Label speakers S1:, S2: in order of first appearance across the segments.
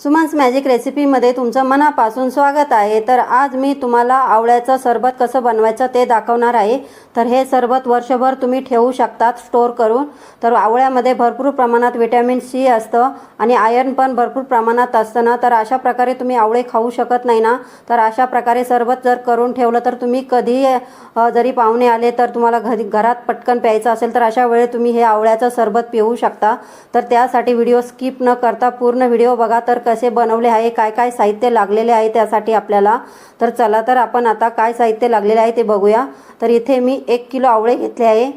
S1: Suman's magic रेसिपीमध्ये तुमचं मनापासून स्वागत आहे. तर आज मी तुम्हाला आवळ्याचं सरबत कसं बनवायचं ते दाखवणार आहे. तर हे सरबत वर्षभर तुम्ही ठेवू शकतात स्टोर करून. तर आवळ्यामध्ये भरपूर प्रमाणात विटॅमिन सी असतं आणि आयर्न पण भरपूर प्रमाणात असतं ना. तर अशा प्रकारे तुम्ही आवळे खाऊ शकत नाही ना. तर अशा प्रकारे सरबत जर करून ठेवलं तर तुम्ही कधी जरी पाहुणे आले तर तुम्हाला घरी घरात पटकन प्यायचं असेल तर अशा वेळी तुम्ही हे आवळ्याचं सरबत पिऊ शकता. तर त्यासाठी व्हिडिओ स्किप न करता पूर्ण व्हिडिओ बघा. तर कसे बनवले आहे काय काय साहित्य लागलेले आहे त्यासाठी आपल्याला. तर चला तर आपण आता काय साहित्य लागलेले आहे ते बघूया. तर इथे मी एक किलो आवळे घेतले आहे.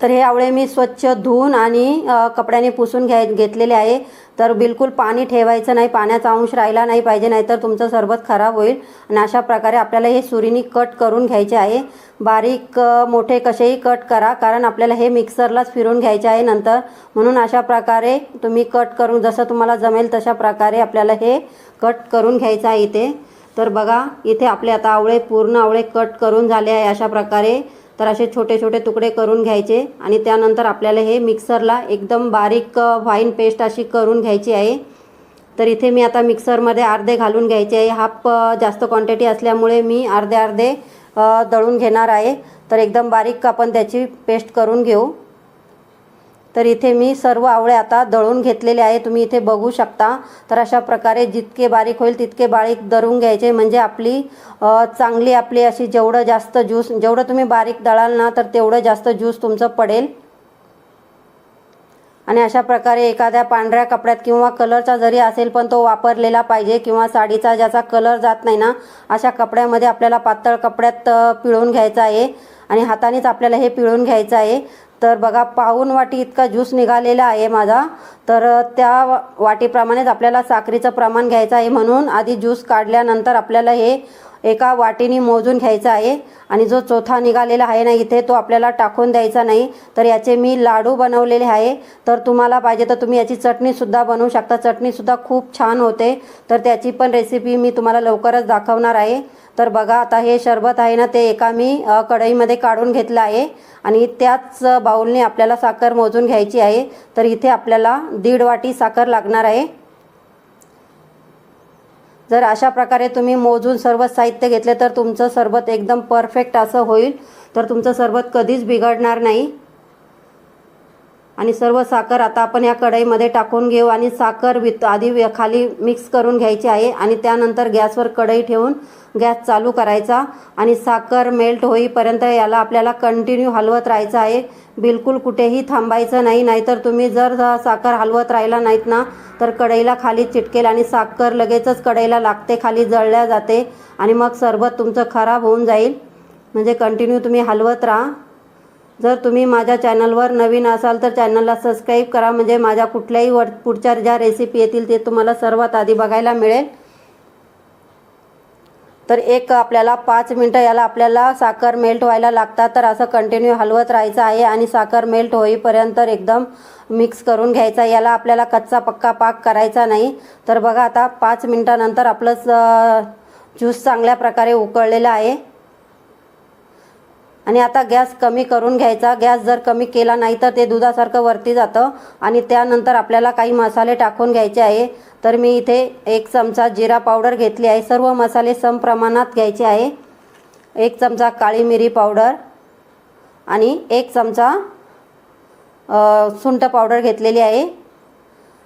S1: तर हे आवळे मी स्वच्छ धुवून आणि कपड्याने पुसून घ्याय घेतलेले आहे. तर बिलकुल पाणी ठेवायचं नाही पाण्याचा अंश राहिला नाही पाहिजे नाहीतर तुमचं सरबत खराब होईल. आणि अशा प्रकारे आपल्याला हे सुरीनी कट करून घ्यायचे आहे. बारीक मोठे कसेही कट करा कारण आपल्याला हे मिक्सरलाच फिरून घ्यायचे आहे नंतर. म्हणून अशा प्रकारे तुम्ही कट करून जसं तुम्हाला जमेल तशा प्रकारे आपल्याला हे कट करून घ्यायचं आहे इथे. तर बघा इथे आपले आता आवळे पूर्ण आवळे कट करून झाले आहे अशा प्रकारे. तर असे छोटे छोटे तुकडे करून घ्यायचे आणि त्यानंतर आपल्याला हे मिक्सरला एकदम बारीक अ, व्हाईन पेस्ट अशी करून घ्यायची आहे. तर इथे मी आता मिक्सरमध्ये अर्धे घालून घ्यायचे आहे. हाफ जास्त क्वांटिटी असल्यामुळे मी अर्धे अर्धे दळून घेणार आहे. तर एकदम बारीक आपण त्याची पेस्ट करून घेऊ. तर इथे मी सर्व आवळे आता दळून घेतलेले आहे. तुम्ही इथे बघू शकता. तर अशा प्रकारे जितके बारीक होईल तितके बारीक दळून घ्यायचे. म्हणजे आपली चांगली आपली अशी जेवढं जास्त ज्यूस जेवढं तुम्ही बारीक दळाल ना तर तेवढं जास्त ज्यूस तुमचं पडेल. आणि अशा प्रकारे एखाद्या पांढऱ्या कपड्यात किंवा कलरचा जरी असेल पण तो वापरलेला पाहिजे किंवा साडीचा ज्याचा कलर जात नाही ना अशा कपड्यामध्ये आपल्याला पातळ कपड्यात पिळून घ्यायचा आहे. आणि हातानेच आपल्याला हे पिळून घ्यायचं आहे. तर बघा पाऊन वाटी इतका ज्यूस निघालेला आहे माझा. तर त्या वाटीप्रमाणेच आपल्याला साखरेचं प्रमाण घ्यायचं आहे म्हणून आधी ज्यूस काढल्यानंतर आपल्याला हे एका वाटीने मोजून घ्यायचं आहे. आणि जो चौथा निघालेला आहे ना इथे तो आपल्याला टाकून द्यायचा नाही. तर याचे मी लाडू बनवलेले आहे. तर तुम्हाला पाहिजे तर तुम्ही याची चटणीसुद्धा बनवू शकता. चटणीसुद्धा खूप छान होते. तर त्याची पण रेसिपी मी तुम्हाला लवकरच दाखवणार आहे. तर बघा आता हे शरबत आहे ना ते एका मी कढईमध्ये काढून घेतलं आहे. आणि त्याच बाऊलने आपल्याला साखर मोजून घ्यायची आहे. तर इथे आपल्याला दीड वाटी साखर लागणार आहे. जर अशा प्रकारे तुम्ही मोजून सर्व साहित्य घेतले तर तुमचं सरबत एकदम परफेक्ट असं होईल. तर तुमचं सरबत कधीच बिघडणार नाही. आणि सर्व साखर आता आपण या कढईमध्ये टाकून घेऊ आणि साखर वित आधी खाली मिक्स करून घ्यायची आहे आणि त्यानंतर गॅसवर कढई ठेवून गॅस चालू करायचा आणि साखर मेल्ट होईपर्यंत याला आपल्याला कंटिन्यू हलवत राहायचं आहे. बिलकुल कुठेही थांबायचं नाही नाहीतर तुम्ही जर साखर हलवत राहिला नाहीत ना तर कढईला खाली चिटकेल आणि साखर लगेचच कढईला लागते खाली जळल्या जाते आणि मग सरबत तुमचं खराब होऊन जाईल. म्हणजे कंटिन्यू तुम्ही हलवत राहा. जर तुम्ही माझ्या चॅनलवर नवीन असाल तर चॅनलला सबस्क्राईब करा. म्हणजे माझ्या कुठल्याही वर पुढच्या ज्या रेसिपी येतील ते तुम्हाला सर्वात आधी बघायला मिळेल. तर एक आपल्याला पाच मिनटं याला आपल्याला साखर मेल्ट व्हायला लागतात. तर असं कंटिन्यू हलवत राहायचं आहे आणि साखर मेल्ट होईपर्यंत एकदम मिक्स करून घ्यायचा याला आपल्याला कच्चा पक्का पाक करायचा नाही. तर बघा आता पाच मिनटानंतर आपलं ज्यूस चांगल्या प्रकारे उकळलेलं आहे. आणि आता गॅस कमी करून घ्यायचा. गॅस जर कमी केला नाही तर ते दुधासारखं वरती जातं. आणि त्यानंतर आपल्याला काही मसाले टाकून घ्यायचे आहे. तर मी इथे एक चमचा जिरा पावडर घेतली आहे. सर्व मसाले सम प्रमाणात घ्यायचे आहे. एक चमचा काळी मिरी पावडर आणि एक चमचा अ, सुंठ पावडर घेतलेली आहे.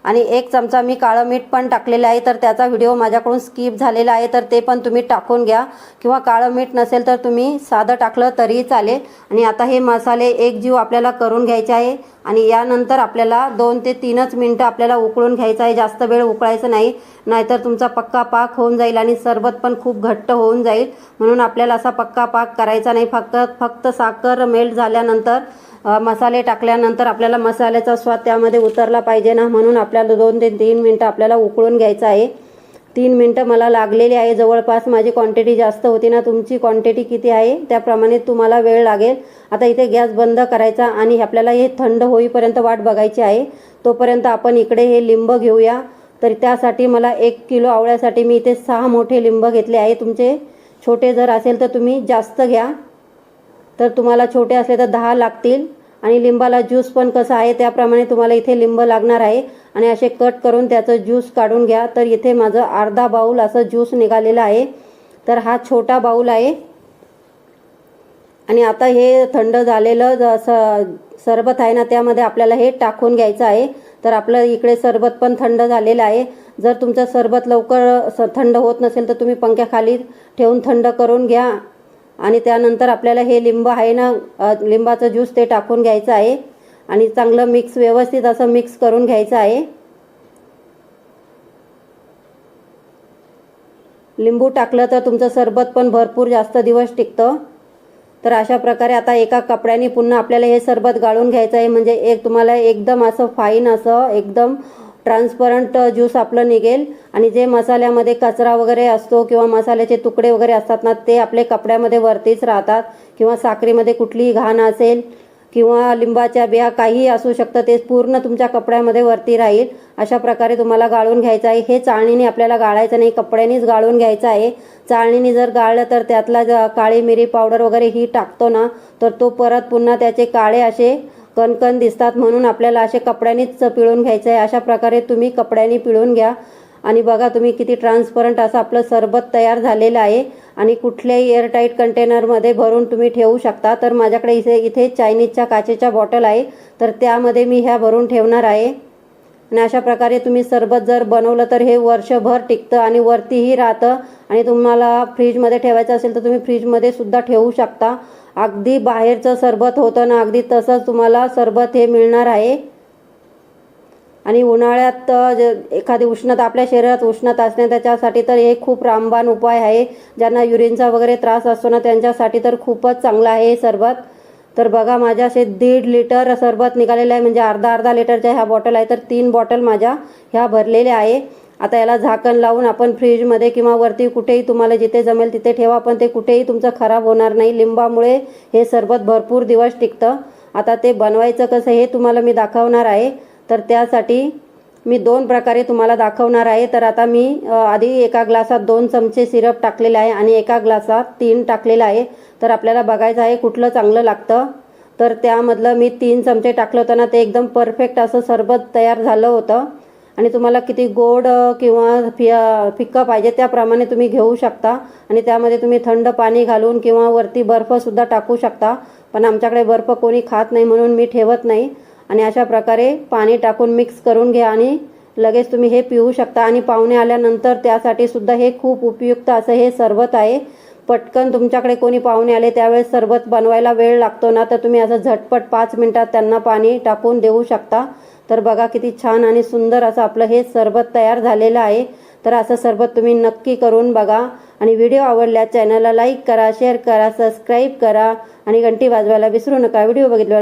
S1: आणि एक चमचा मी काळं मीठ पण टाकलेलं आहे तर त्याचा व्हिडिओ माझ्याकडून स्किप झालेला आहे तर ते पण तुम्ही टाकून घ्या. किंवा काळं मीठ नसेल तर तुम्ही साधं टाकलं तरीही चालेल. आणि आता हे मसाले एक जीव आपल्याला करून घ्यायचे आहे. आणि यानंतर आपल्याला दोन ते तीनच मिनटं आपल्याला उकळून घ्यायचं आहे. जास्त वेळ उकळायचं नाही. नाहीतर तुमचा पक्का पाक होऊन जाईल आणि सरबत पण खूप घट्ट होऊन जाईल. म्हणून आपल्याला असा पक्का पाक करायचा नाही. फक्त फक्त साखर मेल्ट झाल्यानंतर मसाले टाकल्यानंतर आपल्याला मसाल्याचा स्वाद त्यामध्ये उतरला पाहिजे ना. म्हणून आपल्याला दोन ते तीन मिनटं आपल्याला उकळून घ्यायचं आहे. तीन मिनटं मला लागलेली आहे. जवळपास माझी क्वांटिटी जास्त होती ना. तुमची क्वांटिटी किती आहे? त्याप्रमाणे तुम्हाला वेळ लागेल. आता इथे गॅस बंद करायचा आणि आपल्याला हे थंड होईपर्यंत वाट बघायची आहे. तोपर्यंत आपण इकडे हे लिंब घेऊया. तर त्यासाठी मला एक किलो आवळ्यासाठी मी इथे सहा मोठे लिंब घेतले आहे. तुमचे छोटे जर असेल तर तुम्ही जास्त घ्या. तर तुम्हाला छोटे असले तर दहा लागतील. आणि लिंबाला ज्यूस पण कसं आहे त्याप्रमाणे तुम्हाला इथे लिंब लागणार आहे. आणि असे कट करून त्याचं ज्यूस काढून घ्या. तर इथे माझं अर्धा बाऊल असं ज्यूस निघालेलं आहे. तर हा छोटा बाऊल आहे. आणि आता हे थंड झालेलं ज- स- सरबत आहे ना त्यामध्ये आपल्याला हे टाकून घ्यायचं आहे. तर आपलं इकडे सरबत पण थंड झालेलं आहे. जर तुमचं सरबत लवकर स थंड होत नसेल तर तुम्ही पंख्याखाली ठेवून थंड करून घ्या. आणि त्यानंतर आपल्याला हे लिंब आहे ना लिंबाचं ज्यूस ते टाकून घ्यायचं आहे. आणि चांगलं मिक्स व्यवस्थित असं मिक्स करून घ्यायचं आहे. लिंबू टाकलं तर तुमचं सरबत पण भरपूर जास्त दिवस टिकतं. तर अशा प्रकारे आता एका कपड्याने पुन्हा आपल्याला हे सरबत गाळून घ्यायचं आहे. म्हणजे एक तुम्हाला एकदम असं फाईन असं एकदम ट्रान्सपरंट ज्यूस आपलं निघेल आणि जे मसाल्यामध्ये कचरा वगैरे असतो किंवा मसाल्याचे तुकडे वगैरे असतात ना ते आपले कपड्यामध्ये वरतीच राहतात किंवा साखरेमध्ये कुठलीही घाण असेल किंवा लिंबाच्या बिया काहीही असू शकतं ते पूर्ण तुमच्या कपड्यामध्ये वरती राहील. अशा प्रकारे तुम्हाला गाळून घ्यायचं आहे. हे चाळणीने आपल्याला गाळायचं नाही कपड्यानेच गाळून घ्यायचं आहे. चाळणीने जर गाळलं तर त्यातला काळी मिरी पावडर वगैरे ही टाकतो ना तर तो परत पुन्हा त्याचे काळे असे कणकण दिसतात म्हणून आपल्याला असे कपड्यानेच पिळून घ्यायचं आहे अशा प्रकारे तुम्ही कपड्यांनी पिळून घ्या. आणि बघा तुम्ही किती ट्रान्सपरंट असं आपलं सरबत तयार झालेलं आहे. आणि कुठल्याही एअरटाईट कंटेनरमध्ये भरून तुम्ही ठेवू शकता. तर माझ्याकडे इथे इथे चायनीजच्या काचेच्या बॉटल आहे. तर त्यामध्ये मी ह्या भरून ठेवणार आहे. आणि अशा प्रकारे तुम्ही सरबत जर बनवलं तर हे वर्षभर टिकतं आणि वरतीही राहतं. आणि तुम्हाला फ्रीजमध्ये ठेवायचं असेल तर तुम्ही फ्रीजमध्ये सुद्धा ठेवू शकता. अगदी बाहेरचं सरबत होतं ना अगदी तसंच तुम्हाला सरबत हे मिळणार आहे. आणि उन्हाळ्यात एखादी उष्णता आपल्या शरीरात उष्णता असणे त्याच्यासाठी तर हे खूप रामबाण उपाय आहे. ज्यांना युरिनचा वगैरे त्रास असतो ना त्यांच्यासाठी तर खूपच चांगलं आहे हे सरबत. तर बघा माझ्या असे दीड लिटर सरबत निघालेलं आहे. म्हणजे अर्धा अर्धा लिटरच्या ह्या बॉटल आहे. तर तीन बॉटल माझ्या ह्या भरलेल्या आहे. आता याला झाकण लावून आपण फ्रीजमध्ये किंवा वरती कुठेही तुम्हाला जिथे जमेल तिथे ठेवा पण ते कुठेही तुमचं खराब होणार नाही. लिंबामुळे हे सरबत भरपूर दिवस टिकतं. आता ते बनवायचं कसं हे तुम्हाला मी दाखवणार आहे. तर त्यासाठी मी दोन प्रकारे तुम्हाला दाखवणार आहे. तर आता मी आधी एका ग्लासात दोन चमचे सिरप टाकलेले आहे आणि एका ग्लासात तीन टाकलेलं आहे. तर आपल्याला बघायचं आहे कुठलं चांगलं लागतं. तर त्यामधलं मी तीन चमचे टाकलं होतं ना ते एकदम परफेक्ट असं सरबत तयार झालं होतं. आणि तुम्हाला किती गोड किंवा फि फिक्कं पाहिजे त्याप्रमाणे तुम्ही घेऊ शकता. आणि त्यामध्ये तुम्ही थंड पाणी घालून किंवा वरती बर्फसुद्धा टाकू शकता. पण आमच्याकडे बर्फ कोणी खात नाही म्हणून मी ठेवत नाही. आणि अशा प्रकारे पाणी टाकून मिक्स करून घ्या आणि लगेच तुम्ही हे पिऊ शकता. आणि पाहुणे आल्यानंतर त्यासाठी सुद्धा हे खूप उपयुक्त असं हे सरबत आहे. पटकन तुमच्याकडे कोणी पाहुणे आले त्यावेळेस सरबत बनवायला वेळ लागतो ना तर तुम्ही असं झटपट पाच मिनिटात त्यांना पाणी टाकून देऊ शकता. तर बघा किती छान आणि सुंदर असं आपलं हे सरबत तयार झालेलं आहे. तर असं सरबत तुम्ही नक्की करून बघा. आणि व्हिडिओ आवडल्यास चॅनलला लाईक करा शेअर करा सबस्क्राईब करा आणि घंटी वाजवायला विसरू नका. व्हिडिओ बघितल्यावर